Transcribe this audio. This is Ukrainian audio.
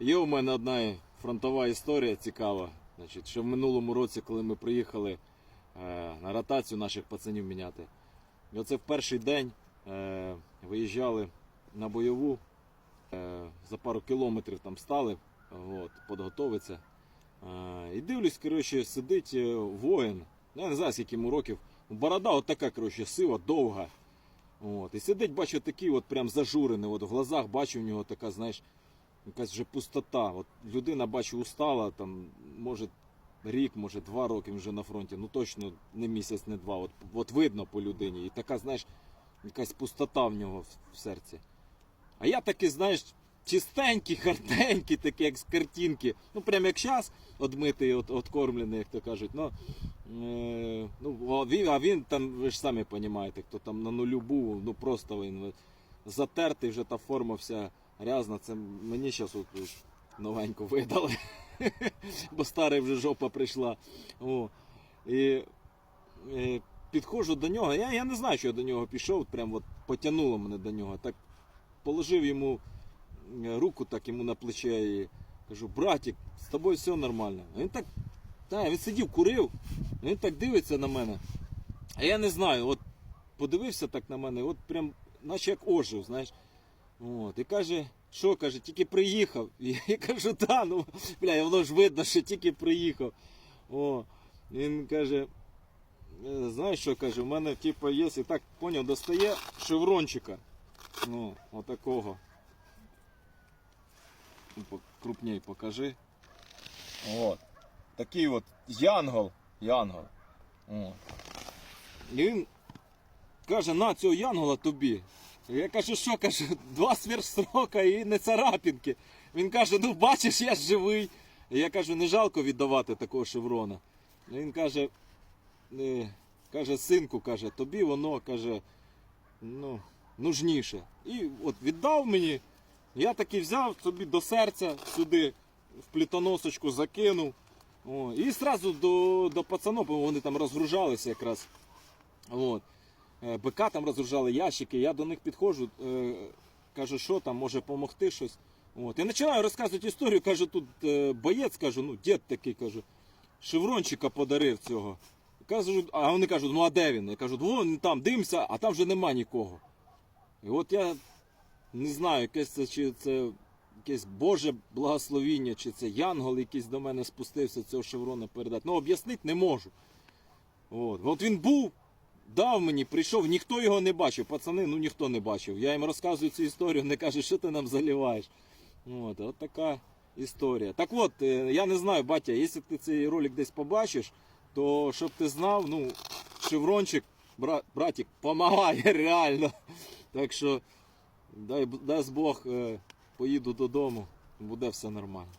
Є у мене одна фронтова історія цікава. Значить, що в минулому році, коли ми приїхали е, на ротацію наших пацанів міняти, і оце в перший день е, виїжджали на бойову, е, за пару кілометрів там стали, от, підготовитися. Е, і дивлюсь, коротше, сидить воїн, я не знаю, скільки йому років, борода от така, коротше, сива, довга. От. І сидить, бачу, такий от прям зажурений, от в глазах бачу в нього така, знаєш, якась вже пустота. От людина, бачу, устала, там, може рік, може два роки вже на фронті, ну точно не місяць, не два. От, от видно по людині. І така, знаєш, якась пустота в нього в, в серці. А я такий, знаєш, чистенький, хартенький, такий, як з картинки. Ну, прям як час одмитий, от, откормлений, як то кажуть. Ну, е, ну, а він там, ви ж самі розумієте, хто там на нулю був, ну просто він затертий, вже та форма вся грязна. Це мені зараз от, новеньку видали. Бо старий вже жопа прийшла. О. І, і підходжу до нього. Я, я не знаю, що я до нього пішов, прям от потягнуло мене до нього. Так положив йому е, руку так йому на плече і кажу, братик, з тобою все нормально. Він так, та, він сидів, курив, він так дивиться на мене. А я не знаю, от подивився так на мене, от прям, наче як ожив, знаєш. От, і каже, що каже, тільки приїхав. І я кажу, та, ну, бля, воно ж видно, що тільки приїхав. О, він каже, «Е, знаєш що каже, в мене типу, є, і так поняв, достає шеврончика. Ну, отакого. Ну, Крупней покажи. От. Такий от янгол. Янгол. От. І він каже, на цього янгола тобі. Я кажу, що кажу, два сверхстрока і не царапінки. Він каже, ну бачиш, я живий. Я кажу, не жалко віддавати такого шеврона. Він каже, е, каже, синку, каже, тобі воно каже, ну, нужніше. І от віддав мені. Я таки взяв собі до серця сюди, в плітоносочку закинув. О, і одразу до, до пацанов, бо вони там розгружалися якраз. От. Е, БК там розгружали ящики, я до них підходжу, е, кажу, що там, може допомогти щось. От. І починаю розказувати історію, кажу, тут е, боєць, кажу, ну дід такий, кажу, шеврончика подарив цього. Кажу, а вони кажуть, ну а де він? Я кажу, вон там дивимося, а там вже нема нікого. І от я не знаю, якесь це, чи це якесь Боже благословіння, чи це янгол якийсь до мене спустився цього шеврона передати. Ну, об'яснити не можу. От. от він був, дав мені, прийшов, ніхто його не бачив. Пацани, ну ніхто не бачив. Я їм розказую цю історію, вони кажуть, що ти нам заливаєш. От, от така історія. Так от, е, я не знаю, батя, якщо ти цей ролик десь побачиш, то щоб ти знав, ну, шеврончик, бра, братик, помагає реально. Так що, дай, дасть Бог, е, поїду додому, буде все нормально.